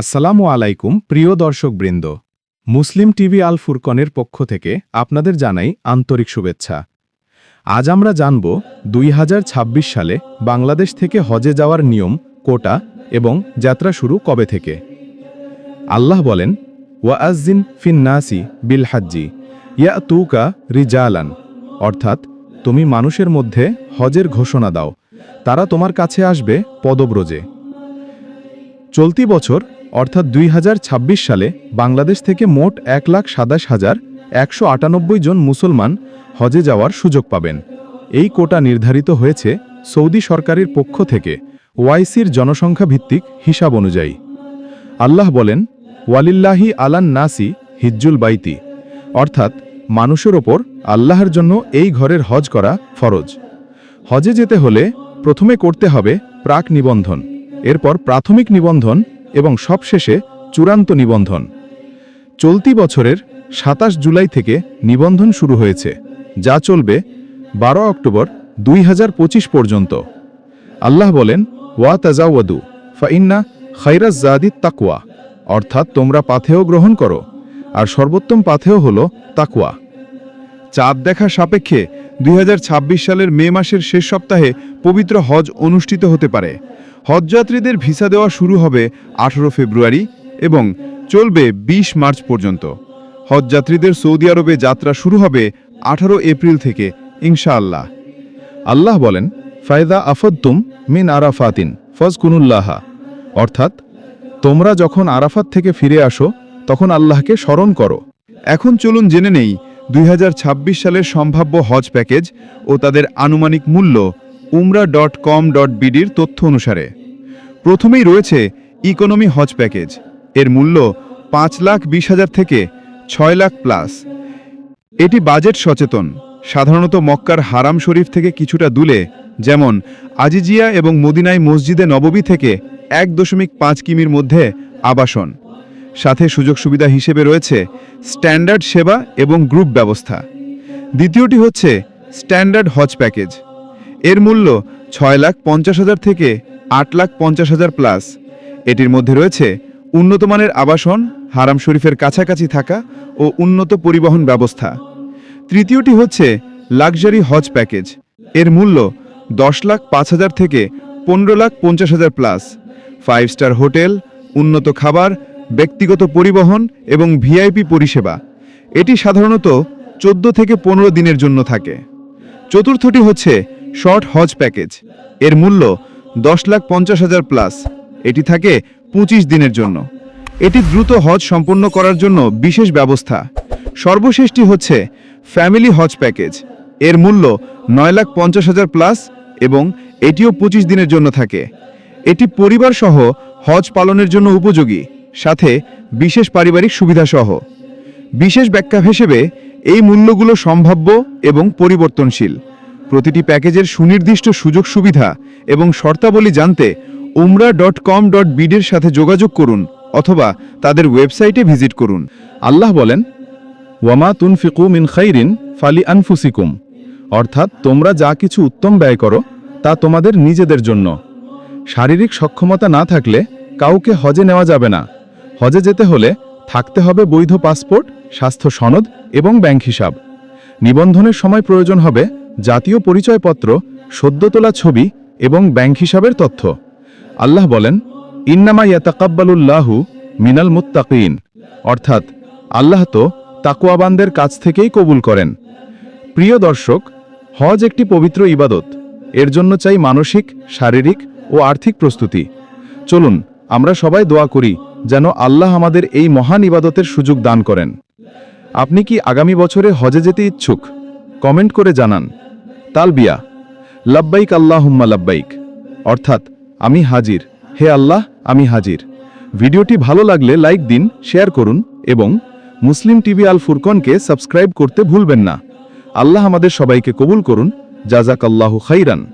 আসসালামু আলাইকুম, প্রিয় দর্শকবৃন্দ। মুসলিম টিভি আল ফুরকনের পক্ষ থেকে আপনাদের জানাই আন্তরিক শুভেচ্ছা। আজ আমরা জানব, দুই হাজার ছাব্বিশ সালে বাংলাদেশ থেকে হজে যাওয়ার নিয়ম, কোটা এবং যাত্রা শুরু কবে থেকে? আল্লাহ বলেন ওয়াজ্জিন ফিন্নাসি বিল হাজ্জি ইয়া তুকা রিজালান। অর্থাৎ, তুমি মানুষের মধ্যে হজের ঘোষণা দাও, তারা তোমার কাছে আসবে পদব্রজে। চলতি বছর অর্থাৎ দুই হাজার ছাব্বিশ সালে বাংলাদেশ থেকে মোট এক লাখ সাতাশ হাজার একশো জন মুসলমান হজে যাওয়ার সুযোগ পাবেন। এই কোটা নির্ধারিত হয়েছে সৌদি সরকারের পক্ষ থেকে ওয়াইসির জনসংখ্যা ভিত্তিক হিসাব অনুযায়ী। আল্লাহ বলেন, ওয়ালিল্লাহি আলান নাসি হিজ্জুল বাইতি। অর্থাৎ মানুষের ওপর আল্লাহর জন্য এই ঘরের হজ করা ফরজ। হজে যেতে হলে প্রথমে করতে হবে প্রাক নিবন্ধন। এরপর প্রাথমিক নিবন্ধন এবং সবশেষে চূড়ান্ত নিবন্ধন। চলতি বছরের সাতাশ জুলাই থেকে নিবন্ধন শুরু হয়েছে, যা চলবে বারো অক্টোবর দুই হাজার পঁচিশ পর্যন্ত। আল্লাহ বলেন, ওয়া তাজাওয়াদু ফাইন্না খাইরাজ জাদিদ তাকুয়া অর্থাৎ তোমরা পাথেয় গ্রহণ করো, আর সর্বোত্তম পাথেয় হল তাকুয়া চাঁদ দেখা সাপেক্ষে দুই হাজার ছাব্বিশ সালের মে মাসের শেষ সপ্তাহে পবিত্র হজ অনুষ্ঠিত হতে পারে। হজযাত্রীদের ভিসা দেওয়া শুরু হবে আঠারো ফেব্রুয়ারি এবং চলবে ২০ মার্চ পর্যন্ত। হজযাত্রীদের সৌদি আরবে যাত্রা শুরু হবে আঠারো এপ্রিল থেকে, ইনশাআল্লাহ। আল্লাহ বলেন ফায়দা আফদ্তুম মিন আরাফাতিন ফজকুনুল্লাহা। অর্থাৎ, তোমরা যখন আরাফাত থেকে ফিরে আসো, তখন আল্লাহকে স্মরণ করো। এখন চলুন জেনে নেই, দুই হাজার ছাব্বিশ সালের সম্ভাব্য হজ প্যাকেজ ও তাদের আনুমানিক মূল্য উমরা ডট কম ডট বিডির তথ্য অনুসারে। প্রথমেই রয়েছে ইকোনমি হজ প্যাকেজ এর মূল্য পাঁচ লাখ বিশ হাজার থেকে ছয় লাখ প্লাস এটি বাজেট সচেতন। সাধারণত মক্কার হারাম শরীফ থেকে কিছুটা দূলে যেমন আজিজিয়া এবং মদিনাই মসজিদে নববী থেকে এক দশমিক পাঁচ কিমির মধ্যে আবাসন। সাথে সুযোগ সুবিধা হিসেবে রয়েছে স্ট্যান্ডার্ড সেবা এবং গ্রুপ ব্যবস্থা। দ্বিতীয়টি হচ্ছে স্ট্যান্ডার্ড হজ প্যাকেজ এর মূল্য ছয় লাখ পঞ্চাশ হাজার থেকে আট লাখ পঞ্চাশ হাজার প্লাস এটির মধ্যে রয়েছে উন্নতমানের আবাসন, হারাম শরীফের কাছাকাছি থাকা ও উন্নত পরিবহন ব্যবস্থা। তৃতীয়টি হচ্ছে লাক্সারি হজ প্যাকেজ এর মূল্য দশ লাখ পাঁচ হাজার থেকে পনেরো লাখ পঞ্চাশ হাজার প্লাস ফাইভ স্টার হোটেল উন্নত খাবার, ব্যক্তিগত পরিবহন এবং ভিআইপি পরিষেবা। এটি সাধারণত চোদ্দ থেকে পনেরো দিনের জন্য থাকে। চতুর্থটি হচ্ছে শর্ট হজ প্যাকেজ। এর মূল্য দশ লাখ পঞ্চাশ হাজার প্লাস। এটি থাকে পঁচিশ দিনের জন্য। এটি দ্রুত হজ সম্পন্ন করার জন্য বিশেষ ব্যবস্থা। সর্বশেষটি হচ্ছে ফ্যামিলি হজ প্যাকেজ। এর মূল্য নয় লাখ পঞ্চাশ হাজার প্লাস এবং এটিও পঁচিশ দিনের জন্য থাকে। এটি পরিবার সহ হজ পালনের জন্য উপযোগী, সাথে বিশেষ পারিবারিক সুবিধাসহ। বিশেষ ব্যাখ্যা হিসেবে এই মূল্যগুলো সম্ভাব্য এবং পরিবর্তনশীল। প্রতিটি প্যাকেজের সুনির্দিষ্ট সুযোগ সুবিধা এবং শর্তাবলী জানতে উমরা ডট কম ডট বিডের সাথে যোগাযোগ করুন অথবা তাদের ওয়েবসাইটে ভিজিট করুন। আল্লাহ বলেন, ওয়ামা তুনফিকু মিন খাইরিন ফালি আনফুসিকুম। অর্থাৎ তোমরা যা কিছু উত্তম ব্যয় করো, তা তোমাদের নিজেদের জন্য। শারীরিক সক্ষমতা না থাকলে কাউকে হজে নেওয়া যাবে না। হজে যেতে হলে থাকতে হবে বৈধ পাসপোর্ট, স্বাস্থ্য সনদ এবং ব্যাংক হিসাব। নিবন্ধনের সময় প্রয়োজন হবে জাতীয় পরিচয়পত্র, সদ্য তোলা ছবি এবং ব্যাংক হিসাবের তথ্য। আল্লাহ বলেন, ইন্নামা ইয়াতাকাব্বালুল্লাহু মিনাল মুত্তাকিন। অর্থাৎ, আল্লাহ তো তাকুয়াবানদের কাছ থেকেই কবুল করেন। প্রিয় দর্শক, হজ একটি পবিত্র ইবাদত। এর জন্য চাই মানসিক, শারীরিক ও আর্থিক প্রস্তুতি। চলুন, আমরা সবাই দোয়া করি যেন আল্লাহ আমাদের এই মহান ইবাদতের সুযোগ দান করেন। আপনি কি আগামী বছরে হজে যেতে ইচ্ছুক? কমেন্ট করে জানান। তালবিয়া, লাব্বাইক আল্লাহুম্মা লাব্বাইক। অর্থাৎ, আমি হাজির। হে আল্লাহ, আমি হাজির। ভিডিওটি ভালো লাগলে লাইক দিন, শেয়ার করুন এবং মুসলিম টিভি আল ফুরকনকে সাবস্ক্রাইব করতে ভুলবেন না। আল্লাহ আমাদের সবাইকে কবুল করুন। জাজাক আল্লাহু খাইরান।